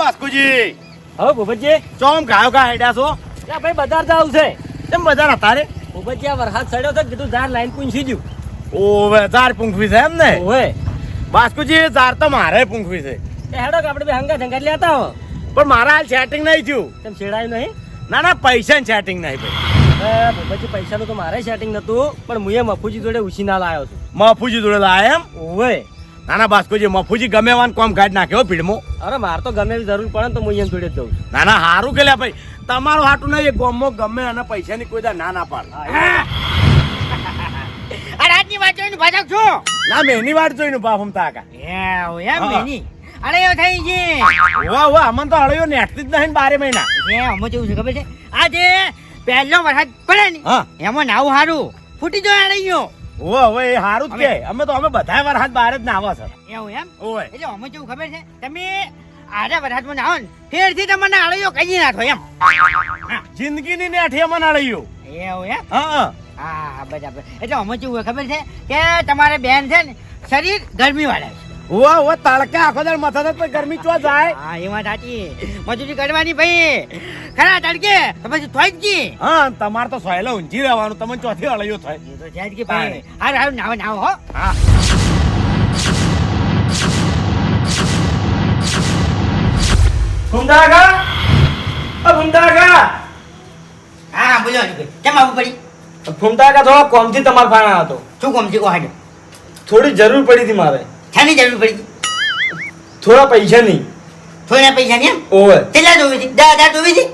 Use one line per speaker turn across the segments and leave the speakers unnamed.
બાસ્કુજી.
હવે ભૂપતજી
ચોમ ગાયો ગા હેડ્યા છો?
યા ભાઈ બજાર જવું છે.
તેમ બધા હતા રે?
ભૂપતજી આ વરસાદ સડ્યો તો કીધું ઝાડ લાઈન પૂંછી ગયું
ઓવે ઝાર પૂંખવી છે એમ ને?
ઓવે.
બાસ્કુજી ઝાર તો મારે પૂંખવી છે.
એ હેડો કે આપણે બે હંગા જંગા લેતા હો.
પણ મારા હાલ સેટિંગ નહીં થયું.
તેમ છેડાયું નહીં?
ના ના પૈસા સેટિંગ નહીં ભાઈ.
ભૂપતજી પૈસાનું તો મારે સેટિંગ નતું પણ હું એ મફુજી જોડે ઉછીના લાવ્યો છું.
મફુજી જોડે લાયા એમ?
ઓવે.
ના ના બાસ્કુજી મફુજી ગમે વાન કોમ કાઢ નાખ્યો ભીડમો.
અરે મારે તો ગમે જરૂર પડે તો હું એમ જોડે જઉં છું.
ના ના હારું કે લ્યા ભાઈ. તમારું હાટું નહીં એ ગોમો ગમે અને પૈસાની કોઈ દા ના ના પાડ.
અરે આજની વાત જોઈને ભાજક છું?
ના મેની વાત જોઈને બાપમ તાકા
એમ મેની એવો થઈ છે.
વાહ વાહ અમન તો હળ્યો નેટતી જ નહીં બારે મહિના.
એ અમે કેવું છે ખબર છે? આજે પહેલો વરસાદ પડે ને એમાં નાવું હારું. ફૂટી જો અડી ગયો
ઓ હવે એ હારું જ કે અમે તો અમે બધા વાર હાથ બારે જ નાવા સર
એવું એમ?
ઓય
એટલે અમે કેવું ખબર છે તમે આડા વરસાદમાં નાહો ને ફેરથી તમને અળીઓ કઈ નાખો એમ.
જિંદગીની નેઠી અમન હળ્યો
એવું એમ?
હા હા.
હા બરાબર. એટલે અમે કેવું ખબર છે કે તમારે બેન છે ને શરીર ગરમી વાળા છે.
ઓ ઓ તડકા આખો દર મથા પર ગરમી ચો જાય?
હા એ વાત સાચી. મજૂરી કરવાની ભાઈ. ખરા તડકે? તો પછી થોઈ જ
હા તમાર તો સોયલો ઊંચી રહેવાનું તમને ચોથી હળ્યો થાય.
એ તો જાય કે ભાઈ. હા હા નાવ નાવ હો.
હા.
કા અ ફૂમતા
હા બોલો કેમ આવું પડી?
ફૂમતા કા થોડા કોમથી તમાર ફાણા હતો.
શું કોમથી? કો કોહાડો
થોડી જરૂર પડી હતી મારે.
શાની જરૂર પડી
થોડા પૈસાની
થોડા પૈસા નહીં એમ?
ઓવે.
કેટલા જોવી હતી દસ હજાર જોવી હતી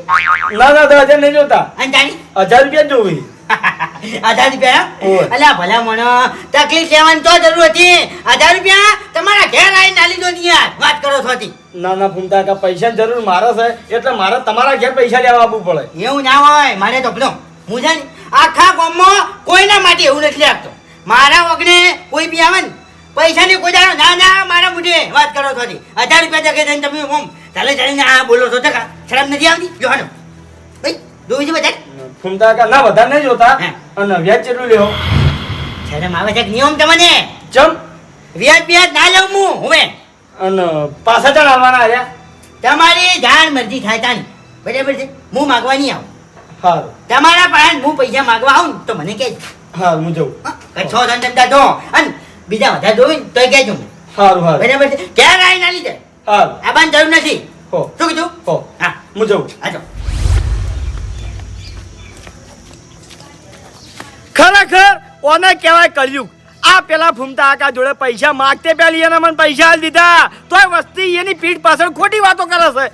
ના ના દસ હજાર નહીં જોતા.
અને તારી?
હજાર રૂપિયા જોવી.
હજાર રૂપિયા અલ્યા ભલા મને તકલીફ લેવાની તો જરૂર હતી. હજાર રૂપિયા તમારા ઘેર આવીને ના લીધો યાર. વાત કરો છો
ના ના ફૂમતા કા પૈસા જરૂર મારે છે. એટલે મારે તમારા ઘેર પૈસા લેવા આવવું પડે.
એવું ના હોય. મારે તો ભલો હું છે આખા ગામમાં કોઈના માટે એવું નથી લાગતો મારા વગને કોઈ બી આવે ને પૈસાની કોઈ દાડો ના ના મારા મુઢે વાત કરો છો હજાર રૂપિયા જગે થઈને તમે ઓમ ચાલે ચાલીને આ બોલો છો. ટકા શરમ નથી આવતી? જો હાલો. ભાઈ જોઈ છે બધા
ફૂમતા કા ના વધારે નહીં જોતા. અને વ્યાજ કેટલું લેવો
શરમ આવે છે નિયમ તમને?
ચમ?
વ્યાજ વ્યાજ ના લઉં હું હવે
અને પાછા ચાલ આવવાના આવ્યા
તમારી જાણ મરજી થાય તાની. બરાબર છે? હું માગવા નહીં આવું.
સારું
તમારા પાસે હું પૈસા માગવા આવું તો મને કહેજો.
હા હું જઉં.
હા? કે છ ધન ધંધા દો અને બીજા બધા જોયું તો કહેજો મને.
સારું સારું
બરાબર છે? ક્યાં રાય ના લીધે
સારું
આ બાન જરૂર નથી.
હો.
શું કીધું?
હો.
હા.
હું જઉં.
આજો
ખરેખર ઓને કહેવાય કળિયુગ. આ પેલા ફૂમતા આકા જોડે પૈસા માગતે પેલી એને મને પૈસા આલી દીધા. તોય વસ્તી એની પીઠ પાછળ ખોટી વાતો કરે છે.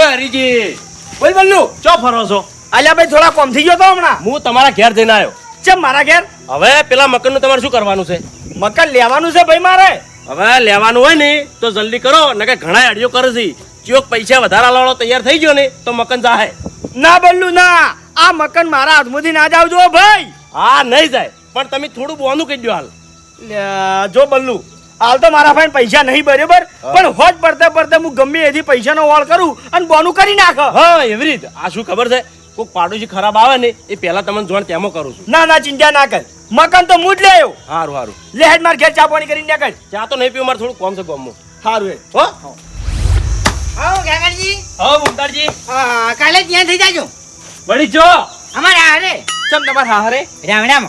એ હરીજી
બોલ બલ્લુ
ચો ફરો છો?
અલ્યા ભાઈ થોડા કોમ થઈ ગયો તો હમણાં.
હું તમારા ઘેર જઈને આવ્યો
ચમ મારા ઘેર?
હવે પેલા મકાનનું તમારે શું કરવાનું છે?
મકાન લેવાનું છે ભાઈ મારે.
હવે લેવાનું હોય ને તો જલ્દી કરો નકે ઘણા અડિયો કરે છે. ચિયોક પૈસા વધારા લાવવાનો તૈયાર થઈ ગયો ને તો મકાન જાહે.
ના બલ્લુ ના. આ મકાન મારા હાથમાંથી ના જાવજો ભાઈ.
હા નહીં જાય. પણ તમે થોડું બોનું કહી દો હાલ.
જો બલ્લુ હાલ તો મારા પાસે પૈસા નહીં બરાબર પણ હોજ પડતે પડતે હું ગમે એથી પૈસાનો વાળ કરું અને બોનું કરી નાખ.
હા એવી રીતે. આ શું ખબર છે? કોઈ પાડોશી ખરાબ આવે ને એ પહેલા તમને જોણ તેમાં કરું છું.
ના ના ચિંતા ના કર. મકાન તો હું જ લેયો
હારું હારું.
લે હેડ માર ઘેર ચા પાણી કરીને કર
ચા તો નહીં પીવું મારે થોડું કોમ છે ગમવું
હારું હે?
હો.
આવો કાકાજી.
હા મુમતારજી
હા, કાલે ત્યાં થઈ જાજો.
વળી જો.
અમારા હારે.
ચમ તમારે હા હરે?
રામ રામ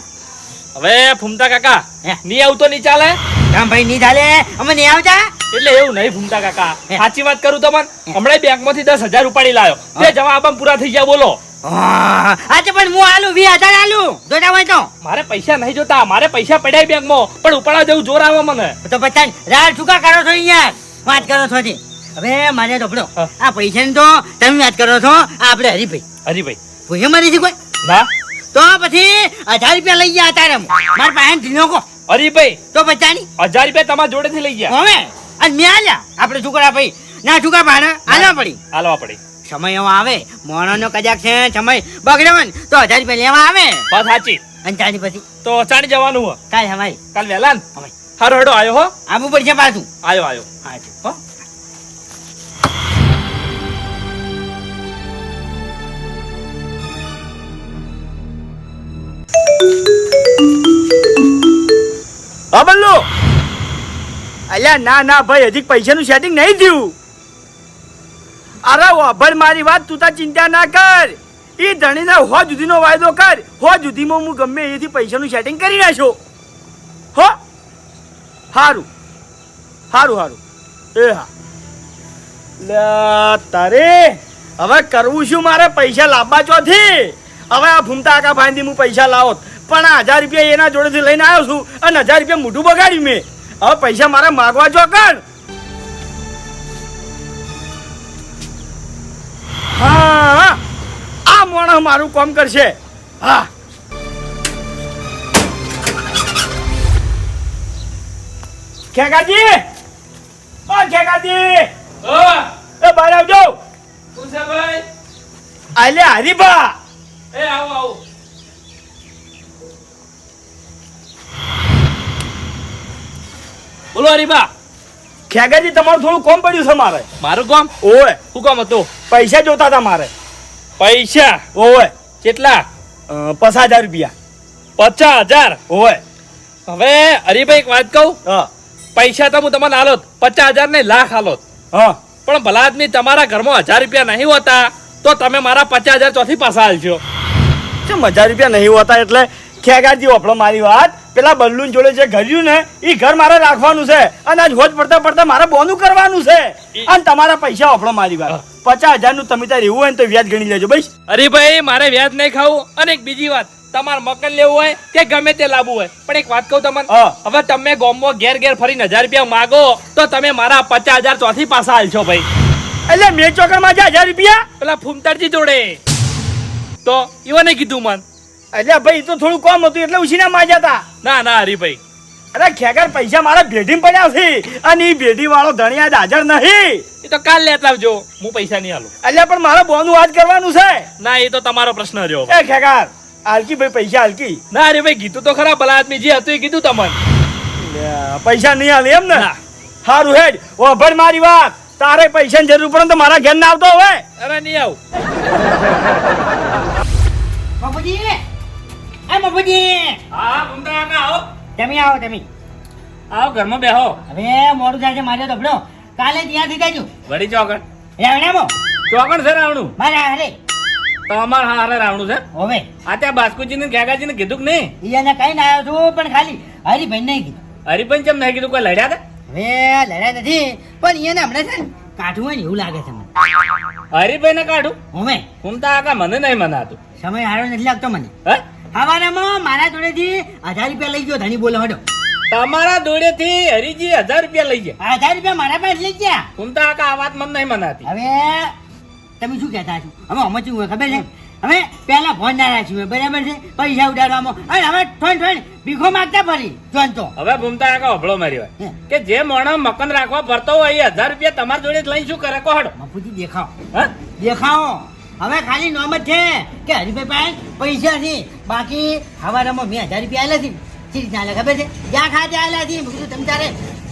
હવે ફૂમતા કાકા
હે.
ની આવતો નહીં ચાલે?
રામ ભાઈ નહીં ચાલે અમે નહીં આવતા?
એટલે એવું નહીં ભૂમતા કાકા. સાચી વાત કરું તમને? હમણાં બેંકમાંથી દસ હજાર ઉપાડી લાયો. તે જવાબ પૂરા થઈ ગયા બોલો.
આજે પણ હું આલુ વી હજાર આલુ. જોતા હોય તો.
મારે પૈસા નહીં જોતા મારે પૈસા પડ્યા બેંકમાં પણ ઉપાડવા જેવું જોર આવે મને.
તો પછી રાહ ચૂકા કરો છો અહીંયા? વાત કરો છો હવે મારે તો
હા.
આ પૈસાની તો તમે વાત કરો છો આ આપણે હરીભાઈ
હરીભાઈ
ભૂસે મરી છે કોઈ?
ના.
તો પછી હજાર રૂપિયા લઈ ગયા તારે મારા પાસે ધીનો કો
હરીભાઈ
તો બચાની
હજાર રૂપિયા તમારા જોડેથી લઈ ગયા.
હવે. અને મેં આલ્યા. આપણે છોકરા ભાઈ ના છોકરા ભાડા આલવા પડી.
હાલવા પડી.
સમય એવો આવે. મોણોનો કદાચ છે સમય બગડે હોય તો હજાર રૂપિયા લેવા આવે.
બસ સાચી.
અને ચાલી પછી?
તો ચાણી જવાનું હો.
કાલ હમારી
કાલ વહેલા ને. હારો હેડો આવ્યો હો.
આબુ પડશે પાછું.
આવ્યો આવ્યો
હા
હો.
બલ્લુ. અલ્યા, ના ના, ભાઈ, હજી પૈસાનું સેટિંગ નહીં થયું. અરે અભર મારી વાત તું તાર ચિંતા ના કર. એ ધણીને હો જુદીનો વાયદો કર. હો જુદીમાં હું ગમે એથી પૈસાનું સેટિંગ કરી નાખો. હો? સારું સારું સારું એ હા. લે, તારે, હવે કરવું શું મારે? પૈસા લાવવા ચોથી. હવે આ ભૂમતા આકા ભાઈથી હું પૈસા લાવો. પણ આ હજાર રૂપિયા એના જોડેથી લઈને આવ્યો છું અને હજાર રૂપિયા મોઢું બગાડ્યું મેં. હવે પૈસા મારા માગવા જો કર. હા. આ માણસ મારું કામ કરશે. હા. ખેગાજી? ઓ ખેગાજી! એ બહાર આવજો. આલે હરીબા
એ આવો આવો. બોલો હરીબા.
ખેગાજી તમારું થોડું કોમ પડ્યું છે મારે.
મારું કામ?
ઓય
શું કોમ હતું?
પૈસા જોતા હતા મારે.
પૈસા?
ઓય
કેટલા?
પચાસ હજાર રૂપિયા.
પચાસ હજાર?
ઓય
હવે હરીભાઈ એક વાત કહું?
હા.
પૈસા તો હું તમને હાલો પચાસ હજાર ને લાખ હાલોત.
હા.
પણ ભલા આદમી તમારા ઘરમાં હજાર રૂપિયા નહીં હોતા તો તમે મારા પચાસ હજાર ચોથી પાછા હાલશો.
કેમ હજાર રૂપિયા નહીં હોતા એટલે ખેગાજી ઓફળો મારી વાત? પેલા બલ્લુન જોડે જે ઘર્યું ને એ ઘર મારે રાખવાનું છે. અને આજ હોજ પડતા પડતા મારે બોનું કરવાનું છે. અને તમારા પૈસા ઓફળો મારી વાત. પચાસ હજારનું તમે તાર એવું હોય ને તો વ્યાજ ગણી લેજો ભાઈ
અરે ભાઈ મારે વ્યાજ નહીં ખાવું. અને એક બીજી વાત તમારે મકાન લેવું હોય કે ગમે તે લાવવું હોય. પણ એક વાત કહું તમને. હવે તમે ગોમો ઘેર ઘેર ફરીને હજાર રૂપિયા માગો તો તમે મારા પચાસ હજાર ચોથી પાછા હાલશો ભાઈ.
એટલે મેં ચોકરમાં હજાર રૂપિયા?
પેલા ફૂમતરજી જોડે. તો ઈવને કીધું મન.
એટલે ભાઈ તો થોડું કોમ હતું એટલે ઉછીના માજ્યા હતા.
ના ના હરીભાઈ.
અરે ખેગર પૈસા મારા ભેટીમાં પડ્યા છે. અને એ ભેટી વાળો ધણી આજ હાજર નહીં.
એ તો કાલ લેતા આવજો. હું પૈસા નહીં આલું.
એટલે પણ મારે બોનું આજ કરવાનું છે.
ના એ તો તમારો પ્રશ્ન રહ્યો
એ ખેગર હાલકી ભાઈ પૈસા હાલકી.
ના અરે ભાઈ કીધું તો ખરા ભલા આદમી જે હતું એ કીધું તમને.
પૈસા નહીં હાલે એમ ને? સારું હેડ. ઓભર મારી વાત. તારે પૈસા ની જરૂર પડે તો મારા ઘેર ના આવતો હવે
અરે નહીં આવું.
બાપુજી એ બાપુજી.
હા ફૂમતા કાકા આવો.
તમે આવો તમે.
આવો ઘરમાં બેહો.
હવે મોડું થાય છે મારે તો કાલે ત્યાંથી જજો.
વળી ચોકડ.
રાવણામો.
ચોકડ છે રાવણું?
મારા હારે.
તમાર હારે રાવણું છે?
હવે.
આ ત્યાં બાસ્કુજી ને ગેગાજી ને કીધું કે નહીં?
એને કઈ ના આવ્યો છું પણ ખાલી હરીભાઈ નહીં કીધું.
હરિભાઈ કેમ નહીં કીધું? કોઈ લડ્યા હતા?
હવે લડ્યા નથી પણ એને હમણાં છે ને કાઠું હોય ને એવું લાગે છે મને.
હરિભાઈ ને કાઢું?
હવે.
તો આકા મને નહીં મનાતું.
સમય હારો નથી લાગતો મને.
હે?
હવાનામાં મારા જોડેથી હજાર રૂપિયા લઈ ગયો ધણી બોલો હડો
તમારા દોડેથી હરીજી હજાર રૂપિયા લઈ ગયા.
હજાર રૂપિયા મારા પાસે લઈ ગયા.
ફૂમતા કાકા આ વાત મને નહીં મનાતી.
હવે તમે શું કહેતા છો? હવે અમે શું ખબર છે? હવે પહેલા ફોન ના રાખ્યું બરાબર છે? પૈસા ઉડાડવામાં. અને હવે થોડી થોડી ભીખો માગતા ફરી જોન તો
હવે ભૂમતા કાકા અભળો મારી વાત કે જે મોણો મકન રાખવા ફરતો હોય એ હજાર રૂપિયા તમારા જોડે લઈ શું કરે? કોહડો
બાપુજી દેખાવ.
હા?
દેખાવો. હવે ખાલી નોમ જ છે કે હરીભાઈ પાસે પૈસા છે. બાકી હવારામાં મેં હજાર રૂપિયા આવેલા છે. સીધી રીતના ખબર છે? જ્યાં ખાતે આવેલા છે. કીધું તમે તારે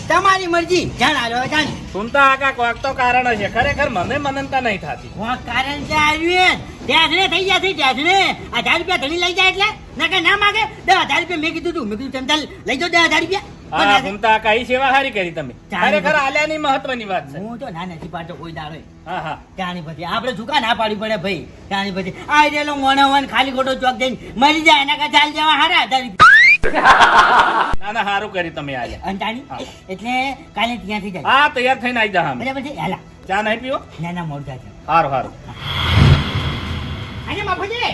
તમારી મરજી. જાણ આવ્યો હવે જાણ.
સુનતા આકા કોક તો કારણ હશે. ખરેખર મને મનનતા નહીં થતી.
કોક કારણ છે આવ્યું ત્યાં થઈ જશે છે ત્યાં હજાર રૂપિયા ધણી લઈ જાય એટલે? ના કે ના માગે? દસ હજાર રૂપિયા મેં કીધું તું. મેં કીધું તમે લઈ જાઓ દસ હજાર રૂપિયા.
હા
પણ
ફૂમતા સેવા સારી કરી તમે. ખરેખર આલ્યાની મહત્વની વાત છે.
હું તો ના નથી પાડતો કોઈ દાડો
હા હા.
ત્યાંની પછી આપણે ઝુકા ના પાડી પડે ભાઈ. ત્યાંની પછી આ રેલો ખાલી ખોટો ચોક જઈને મરી જાય એના ચાલ જવા હારા હજાર
ના ના કરી તમે
અને એટલે કાલે ત્યાંથી જાય.
હા તૈયાર થઈને આવી જા
બરાબર છે? હાલા.
ચા નહીં પીવો?
ના ના મોડું થાય હારું
સારું
આજે બાપુજી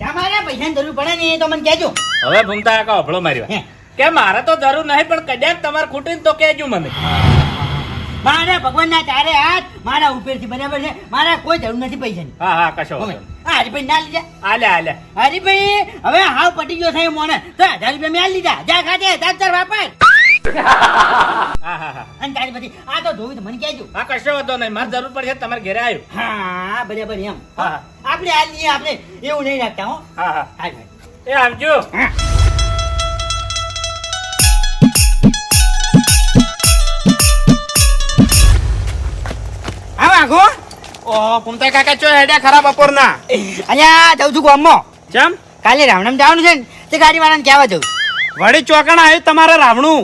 તમારે પૈસાની જરૂર પડે ને તો મને કહેજો.
હવે ભૂમતા કાકા અભળો મારી
હે.
વાત કે મારે તો જરૂર નહીં પણ કદાચ તમારે ખૂટી તો કહેજો મને.
મારે ભગવાનના ચારે હાથ મારા ઉપરથી બરાબર છે. મારા કોઈ જરૂર નથી પૈસાની.
હા હા કશો
હરીભાઈ ના લીધા?
આલે આલે.
હરીભાઈ હવે હાવ પટી ગયો થાય મોને. તો હજાર રૂપિયા મેં લીધા. જા ખાતે તાર ચાર વાપર.
હા હા હા.
અને તારી પછી આ તો જોયું તો મને કહેજો.
હા કશો વાંધો નહીં. મારે જરૂર પડશે તમારે ઘરે આવ્યું
હા બરાબર એમ. આપણે આ લઈએ આપણે એવું નહીં રાખતા હો.
હા હા. એ આવજો.
આવ આખો
ઓ ભૂમતા કાકા ચો હેડ્યા ખરાબ બપોરના
અહીંયા જાઉં છું ગામમાં.
ચમ?
કાલે રાવણમ જવાનું છે ને તે ગાડી વાળાને કહેવા જવું
વળી ચોકણ આવ્યું તમારે રાવણું?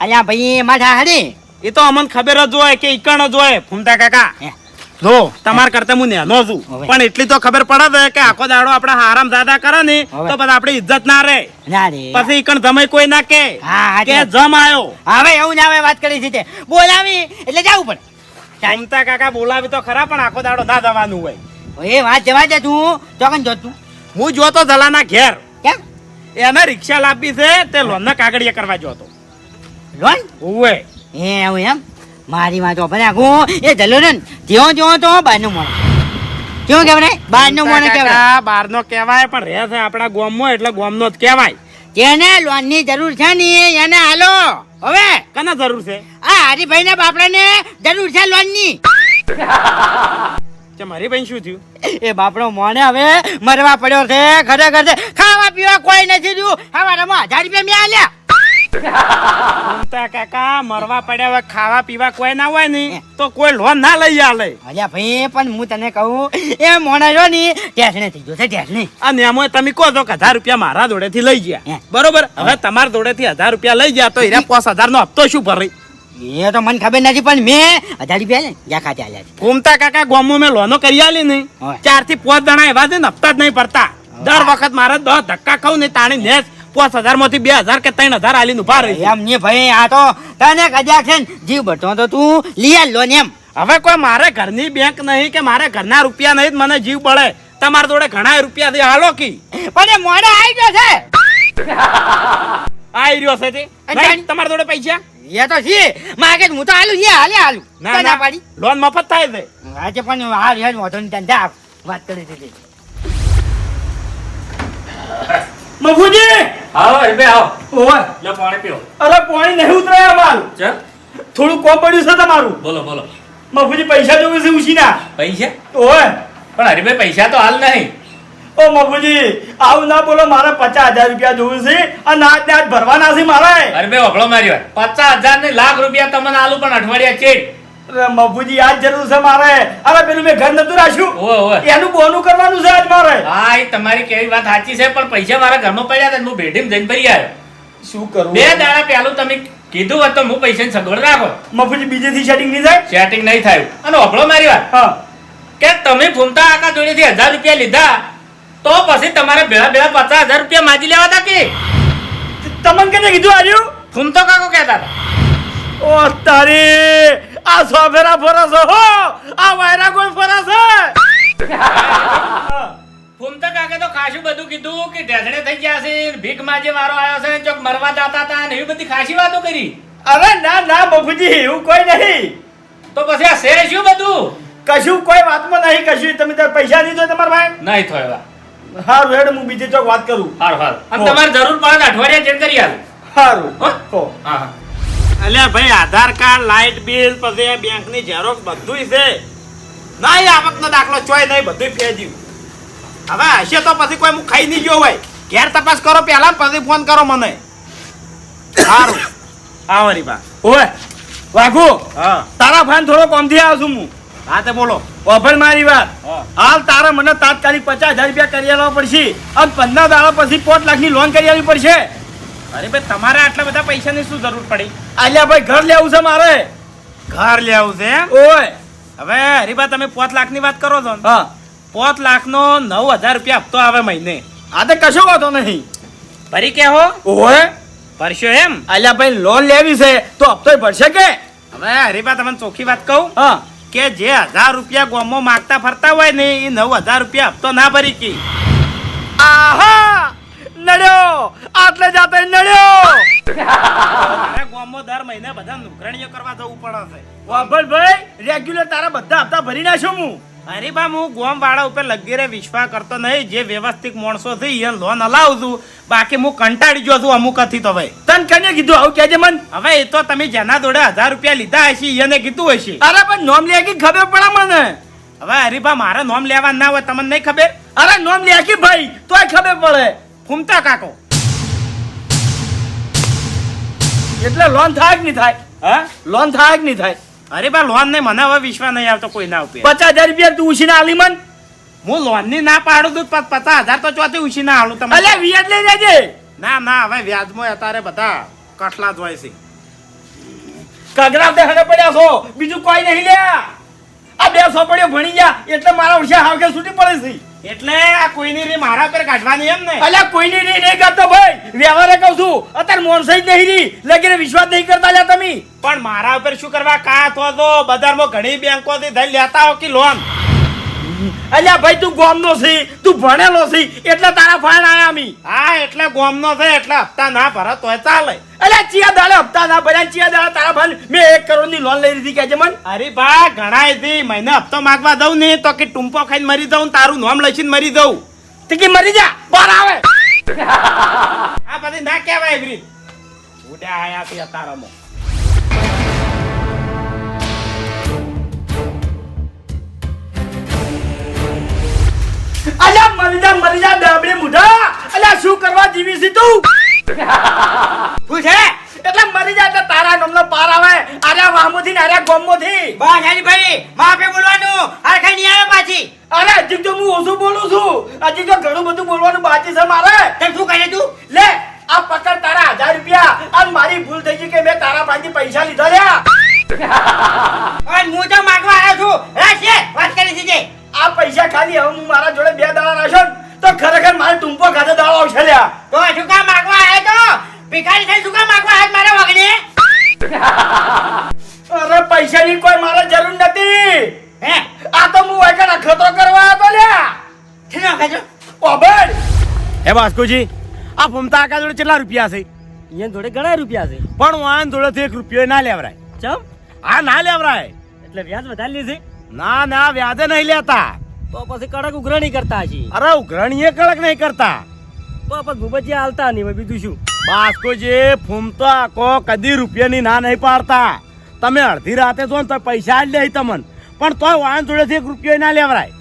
અહીંયા ભાઈ એમાં ઠાહડી
એ તો અમને ખબર જ હોય કે ઈકણ જ હોય ફૂમતા કાકા. જો તમાર કરતા હું નેનો છું. પણ એટલી તો ખબર પડે કે આખો દાડો આપણે હારામ દાદા કરે ને તો બધા આપણી ઇજ્જત ના રહે.
રે.
પછી ઈકણ જમાઈ કોઈ ના કે જમ આવ્યો.
હવે એવું ના વાત કરી છે બોલાવી એટલે જવું પડે
ફૂમતા કાકા બોલાવી તો ખરા પણ આખો દાડો ના જવાનું હોય.
એ વાત જવા દે તું. ચોકન જો તું.
હું જોતો જલાના ઘેર.
કેમ?
એને રિક્ષા લાવી છે તે લોન કાગળિયા કરવા જોતો.
લોન?
ઓવે
એ એવું એમ? મારી વાત ભલે હું એ જલો ને જ્યો જ્યો તો બહારનું મોણ કેવું કહેવાય બહારનું મોણ કહેવાય
બાર નો કહેવાય પણ રહે છે આપણા ગોમમાં એટલે ગોમનો જ કહેવાય.
જેને લોનની જરૂર છે ને એને હાલો. હવે?
કને જરૂર છે?
આ હરિભાઈ ના બાપડાને જરૂર છે લોનની.
મારી બેન શું થયું?
એ બાપડો મોને હવે મરવા પડ્યો છે ખરેખર ખાવા પીવા કોઈ નથી થયું હવારમાં હજાર રૂપિયા મેં આલ્યા.
કાકા મરવા પડ્યા હોય ખાવા પીવા કોઈ ના હોય ને તો કોઈ લોન ના લઈ આલે.
અલ્યા ભાઈ પણ હું તને કહું એ મોણા જો ની ટેસણે થઈ ગયો છે ટેસણે
અને એમાં તમે કહો છો કે હજાર રૂપિયા મારા જોડેથી લઈ ગયા. બરોબર? હવે તમારા જોડેથી હજાર રૂપિયા લઈ ગયા તો એના પાંચ હજાર નો હપ્તો શું ભરી?
એ તો મને ખબર નથી પણ મેં હજાર રૂપિયા જ્યાં ખાતે આલ્યા છે.
ફૂમતા કાકા ગોમો મેં લોનો કરી આલી નહીં ચારથી પાંચ જણા એવા છે ને હપ્તા જ નહીં પડતા દર વખત મારે દસ ધક્કા ખાઉં ને તાણી ને પાંચ હજારમાંથી બે હજાર કે ત્રણ હજાર આલી ઊભા રહી
એમ ને ભાઈ આ તો તને કજા છે જીવ બટો તો તું લઈ લોન એમ.
હવે કોઈ મારે ઘરની બેંક નહીં કે મારે ઘરના રૂપિયા નહીં મને જીવ બળે. તમારા જોડે ઘણા રૂપિયા છે હાલો કી.
પણ એ મોડા આવી ગયો છે.
આઈ રહ્યો છે તમારા જોડે પૈસા?
એ તો છે. માગે હું તો હાલું છે હાલે હાલું
ના
પાડી?
લોન મફત થાય છે.
આજે પણ હાલ હેડ વાત કરી દીધી.
મફુજી
આવો એ બે આવો.
ઓય
લે પાણી પીઓ.
અરે પાણી નહીં ઉતરાય માલ
ચલ
થોડું કોમ પડ્યું છે તમારું.
બોલો બોલો.
મફુજી પૈસા જોવે છે ઉછીના.
પૈસા?
ઓય
પણ હરીભાઈ પૈસા તો હાલ નહીં.
ઓ મફુજી આવું ના બોલો મારે પચાસ હજાર રૂપિયા જોવું છે અને આજ ને આજ ભરવાના છે મારે.
બે વગળો મારી વાત. પચાસ હજાર ને લાખ રૂપિયા તમને આલું પણ અઠવાડિયા
અરે મફુજી આજ જરૂર છે મારે. અરે પેલું મેં ઘર નતું રાખ્યું. એનું બોનું કરવાનું છે આજ મારે.
હા એ તમારી કેવી વાત સાચી છે પણ પૈસા મારા ઘરમાં પડ્યા હતા હું ભેટીમાં જઈને ભરી આવ્યો.
શું કરું
બે દાડા પહેલું તમે કીધું હોત તો હું પૈસાની સગવડ રાખો
મફુજી બીજેથી સેટિંગ નહીં થાય?
સેટિંગ નહીં થાય. અને વગળો મારી વાત. કે તમે ફૂમતા આકા જોડેથી હજાર રૂપિયા લીધા તો પછી તમારે ભેળા ભેળા પચાસ હજાર રૂપિયા માજી લેવા હતા કે?
તમને કેને કીધું આજુ
ફૂમતો કાકો કહેતા હતા.
ઓ તારી! આ સોફેરા ફરસ હો! આ વાયરા કોઈ ફરસ
ફૂમતા કાકે તો ખાસું બધું કીધું કે ઢેસણે થઈ ગયા છે ભીખ માજે વારો આવ્યો છે ચોક મરવા જતા હતા ને એવી બધી ખાસી વાતો કરી.
અરે ના ના બફુજી એવું કોઈ નહીં.
તો પછી આ શેર શું બધું?
કશું કોઈ વાતમાં નહીં કશું. તમે તાર પૈસા દીધો તમારા ભાઈ?
નહીં થયો એવા.
હારું હેડ હું બીજી ચોક વાત કરું.
હારું હારું. અને તમારે જરૂર પડે અઠવાડિયા ચેક કરી આલું.
હારું.
હા
હો.
હા હા
અલ્યા ભાઈ આધાર કાર્ડ લાઇટ બિલ પછી બેંક બેંકની ઝેરોક્સ બધુંય છે. નહીં આવકનો દાખલો ચોય નહીં બધુંય ફેંજ્યું હવે હશે તો પછી કોઈ હું ખાઈ નહીં ગયો હોય. ઘેર તપાસ કરો પહેલા પછી ફોન કરો મને. સારું આવો રી બા.
ઓય વાઘુ
હા.
તારા ફાન થોડો કોમથી આવ્યો છું હું.
હા તે બોલો.
ઓફર મારી વાત. હાલ તારે મને તાત્કાલિક પચાસ હજાર રૂપિયા કરી આવવા પડશે અને પંદર દાડા પછી પોત લાખની લોન કરી આવવી પડશે.
અરે ભાઈ તમારે આટલા બધા પૈસાની શું જરૂર પડી?
અલ્યા ભાઈ ઘર લેવું છે મારે.
ઘર લેવું છે?
ઓય.
હવે હરીબા તમે પાંચ લાખની વાત કરો છો ને?
હા.
પાંચ લાખનો નવ હજાર રૂપિયા હપ્તો આવે મહિને.
આ તો કશો વાંધો નહીં.
ભરી કે હો?
ઓય.
ભરશો એમ?
અલ્યા ભાઈ લોન લેવી છે તો હપ્તો ભરશે કે?
હવે હરીબા તમને ચોખ્ખી વાત કહું?
હા.
કે જે હજાર રૂપિયા ગોમો માગતા ફરતા હોય ને એ નવ હજાર રૂપિયા હપ્તો ના ભરી કી.
આહા! નડ્યો. આટલે જાતે નડ્યો.
મારે ગોમો દર મહિને બધા નુકરણીઓ કરવા જવું પડે છે.
ભાઈ રેગ્યુલર તારા બધા હપ્તા ભરી નાખ્યો હું.
હરીબા હું ગોમ વાળા ઉપર લગીરે વિશ્વાસ કરતો નહીં. જે વ્યવસ્થિત માણસો છે એ લોન હલાવું છું. બાકી હું કંટાળી ગયો છું અમુક હતી તો ભાઈ.
તન કને કીધું? આવું કેજે મન.
હવે એ તો તમે જેના જોડે હજાર રૂપિયા લીધા હશે એને કીધું હશે.
અરે પણ નોમ લે કે ખબર પડે મને.
હવે હરીભા મારે નોમ લેવા ના હોય તમને નહીં ખબર?
અરે નોમ લે કે ભાઈ તોય ખબર પડે.
ફૂમતા કાકો.
એટલે લોન થાય કે નહીં થાય?
હા?
લોન થાય કે નહીં થાય?
હરીબા લોન ને મને હવે વિશ્વાસ નહીં આવતો કોઈ ના ઉપર.
પચાસ હજાર રૂપિયા તું ઉછીને આલી મન?
હું લોનની ના પાડું તું પચાસ હજાર તો ચોથી ઉછી ના હાલું તમે
અલ્યા વ્યાજ લઈ લેજે
ના ના હવે વ્યાજમાં અત્યારે બધા કઠલા જ હોય છે.
કગરા તે હડે પડ્યા છો. બીજું કોઈ નહીં લ્યા. આ બે સોપડીઓ ભણી ગયા. એટલે મારા ઉછે હાવ કે છૂટી પડે છે.
એટલે આ કોઈની રી મારા પર કાઢવાની એમ ને?
અલ્યા કોઈની નહીં નહીં કરતો ભાઈ. વ્યવહારે કહું છું અત્યારે મોનસાઈ જ નહીં લગીને વિશ્વાસ નહીં કરતા લ્યા તમે.
પણ મારા ઉપર શું કરવા? કા તો તો બજારમાં ઘણી બેંકોથી ધન લેતા હો કે લોન?
અલ્યા ભાઈ તું ગોમનો છે તું ભણેલો છે એટલે તારા ફાણ આયા અમી
હા એટલે ગોમનો છે એટલે હપ્તા ના ભરત તોય ચાલે.
અલ્યા ચિયા દાડે હપ્તા ના ભર્યા ચિયા દાડે તારા ફાન મેં એક કરોડની લોન લઈ લીધી કેજે મન.
અરે બા ઘણા હતી મહિને હપ્તો માંગવા દઉં ને તો કે ટૂંપો ખાઈને મરી દઉં તારું નામ લખીને મરી દઉં
તે કે મરી જા બહાર આવે.
આ બધી ના કહેવાય એવી ઉડ્યા આયા છે અતારામાં
અલ્યા મરી જા મરી જા ડાબડી મુઢા. અલ્યા શું કરવા જીવી છે તું?
પૂછે
એટલે મરી જા તો તારા નામનો પાર આવે. આર્યા વાહમોથી ને આર્યા ગોમોથી.
બસ હરીભાઈ માપે બોલવાનું. હરખાઈ નહીં આવે પાછી.
અરે હજી તો હું ઓછું બોલું છું. હજી તો ઘણું બધું બોલવાનું બાકી છે મારે.
તને શું કહે તું?
લે આ પકડ તારા હજાર રૂપિયા. અને મારી ભૂલ થઈ ગઈ કે મેં તારા પાસેથી પૈસા લીધા લ્યા.
હું તો માગવા આવ્યો છું. રાશે વાત કરી દીધી
આ પૈસા ખાલી હવે હું મારા જોડે બે દાડા રાખશો તો ખરેખર મારે ટૂંપો ખાતે દાડો આવશે લ્યા.
તો શું કામ માગવા આવ્યો તો ભિખારી થઈ શું કામ માગવા આવ્યો મારા વગડે
અરે પૈસાની કોઈ મારે જરૂર નથી.
હે?
આ તો હું વાયકા ખતરો કરવા આવ્યો લ્યા.
શેનો ખાજો
ઓબડ.
હે બાસ્કુજી આ ફમતા આકા જોડે કેટલા રૂપિયા છે?
અહીંયા જોડે ઘણા રૂપિયા છે.
પણ વાન જોડે એક રૂપિયો ના લેવરાય.
ચમ?
આ ના લેવરાય.
એટલે વ્યાજ વધારે લીધી
ના ના વ્યાજે નહીં લેતા.
તો પછી કડક ઉઘરાણી કરતા હશી.
અરે ઉઘરણીએ કડક નહીં કરતા.
તો પછી ભૂપતજી હાલતા નહીં બીજું શું?
બાસ્કોજી ફૂમતો આખો કદી રૂપિયાની ના નહીં પાડતા. તમે અડધી રાતે જો ને તો પૈસા જ લે તમને. પણ તોય વાહન જોડેથી એક રૂપિયો ના લેવરાય.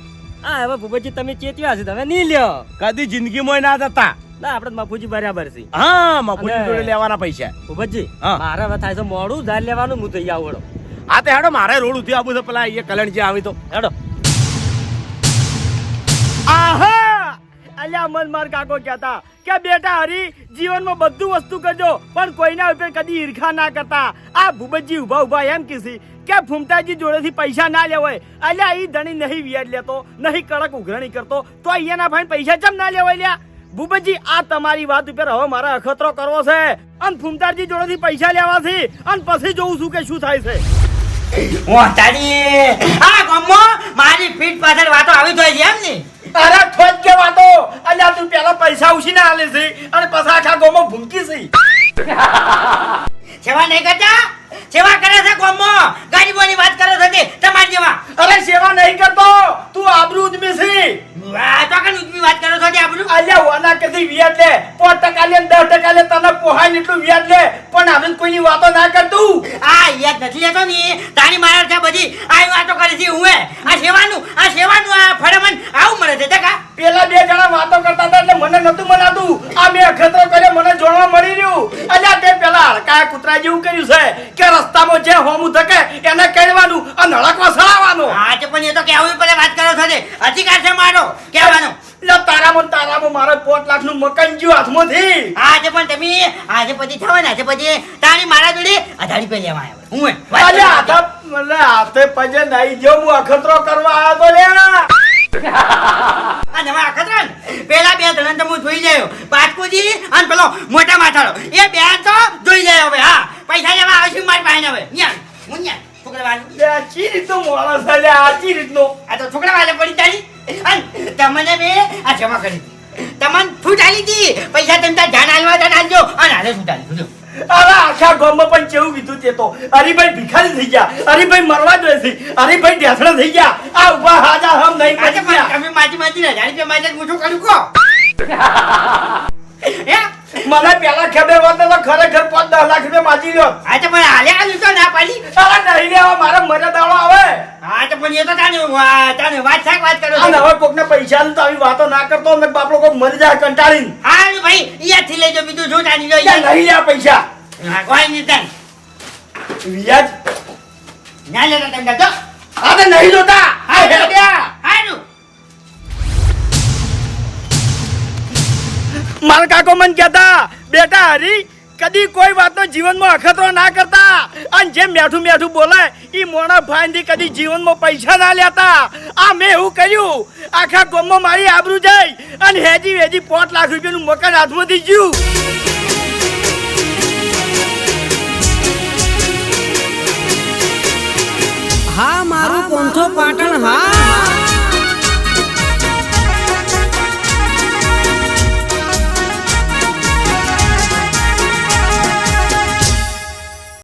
હા હવે ભૂપતજી તમે ચેતવ્યા છે તમે નહીં લ્યો.
કદી જિંદગીમાં ના જતા.
ના આપણે મફુજી બરાબર છે.
હા મફુજી જોડે લેવાના પૈસા.
ભૂપતજી
હા.
મારે હવે થાય છે મોડું ધાર લેવાનું હું થઈ આવડો
આ તો હેડો, મારે રોડ ઉધી આવું છે પેલા એ કલણ આવી તો.
હેડો.
આહા! અલ્યા મન માર કાકો કહેતા કે બેટા હરી, જીવનમાં બધું વસ્તુ કરજો, પણ કોઈના ઉપર કદી ઈર્ખા ના કરતા. આ ભૂપતજી ઊભા ઊભા એમ કીધી કે ફૂમતાજી જોડેથી પૈસા ના લેવાય. અલ્યા એ ધણી નહીં વ્યાજ લેતો, નહીં કડક ઉઘરણી કરતો, તો અહીંયાના ભાઈ પૈસા ચમ ના લેવાય લ્યા? ભૂપતજી આ તમારી વાત ઉપર હવે મારે અખતરો કરવો છે. અને ફૂમતાજી જોડેથી પૈસા લેવાથી, અને પછી જોઉં છું કે શું થાય છે.
તારી આ ગમો મારી પીઠ પાછળ વાતો આવી તો એમ ને?
અરે ઠોજ કે વાતો. અલ્યા તું પેલા પૈસા ઉછીને આલે છે અને પછી આખા ગોમાં ભૂંકી છે.
સેવા નહીં કરતા? સેવા કરે છે ગમો ગરીબોની વાત કરે છે તે તમારી જેવા?
અરે સેવા નહીં કરતો. તું આબરૂ ઉદમી છે.
વાહ તો કન ઉજવી વાત કરો છો તે આપણું
અલ્યા વાના કદી વ્યાજ લે. 5 ટકા લે ને દસ ટકા લે તને પોહાય એટલું વ્યાજ લે. પણ હવે કોઈની વાતો ના કરતું.
આ યાદ નથી લેતો ને તારી મારા છે બધી. આ વાતો કરી છે હું આ સેવાનું આ સેવાનું આ ફળમન આવું મળે છે દેખા
પેલા બે જણા વાતો કરતા હતા એટલે મને નતું મનાતું. આ મેં અખતરો કર્યો મને જોડવા મળી રહ્યું. અલ્યા તે પેલા હડકા કૂતરા જેવું કર્યું છે. કે રસ્તામાં જે હોમું થકે એને કહેવાનું અને હળકવા સળાવવાનો
હા તો પણ એ તો કેવું પડે વાત કરો છો અધિકાર છે મારો કહેવાનો.
લે તારામાં તારામાં મારે પાંચ લાખનું મકાન ગયું હાથમાંથી.
આજે પણ તમે આજે પછી થવા ને આજે પછી તારી મારા જોડે અઢારી પે લેવા આવ્યો. હું.
હાથા પજે નહીં જો હું અખતરો કરવા આવ્યો તો લ્યા.
પેલા બે તો હું જોઈ પાટકુજી અને પેલો મોટા માથાળો. એ બે તો જોઈ જાય હવે હા. પૈસા લેવા આવશું મારી પાસે હવે. ન્યા હું ન્યા તમને બે આ જમા કરી. તમને ફૂટ આલી હતી? પૈસા તમે ત્યાં જાન હાલવા જાન હાલજો. અને હાલે ફૂટ આલી
આખા ગામમાં પણ કેવું કીધું તે તો. હરિભાઈ ભિખારી થઈ ગયા. હરિભાઈ મરવા જોઈએ છે. હરિભાઈ ઢેસડા થઈ ગયા. આ ઊભા હાજા હમ નહીં
આજે પણ તમે માજી માજી હજાર રૂપિયા માજે હું શું કરું કહો.
મને પેલા ખબર હોત તો ખરેખર પાંચ દસ લાખ રૂપિયા માજી લ્યો.
તો પણ હાલે આવ્યું તો ના પાડી.
અરે નહીં લેવા મારે મરે દાડો આવે.
હા તો પણ એ તો તાને તાને વાત શાક વાત કરો
અને હવે કોકને પૈસા તો આવી વાતો ના કરતો ને બાપ લોકો મરી જાય કંટાળીને.
હા ભાઈ અહીંયાથી લેજો બીજું શું તાની જો
ત્યાં નહીં લ્યા પૈસા.
હા કોઈ નહીં તાન.
વ્યાજ
ના લેતા તમે તો
આ નહીં જોતા. હા હેડ્યા
હારું
મારા કાકો મને કહેતા બેટા હરી કદી કોઈ વાતનો જીવનમાં અખતરો ના કરતા. અને જેમ મેઠું મેઠું બોલે ઈ મોણા ભાઈથી કદી જીવનમાં પૈસા ના લેતા. આ મેં એવું કર્યું. આખા ગામમાં મારી આબરૂ જાય અને હેજી વેજી પોત લાખ રૂપિયાનું મકાન હાથમાંથી ગયું.
મારું પંથો પાટણ હા.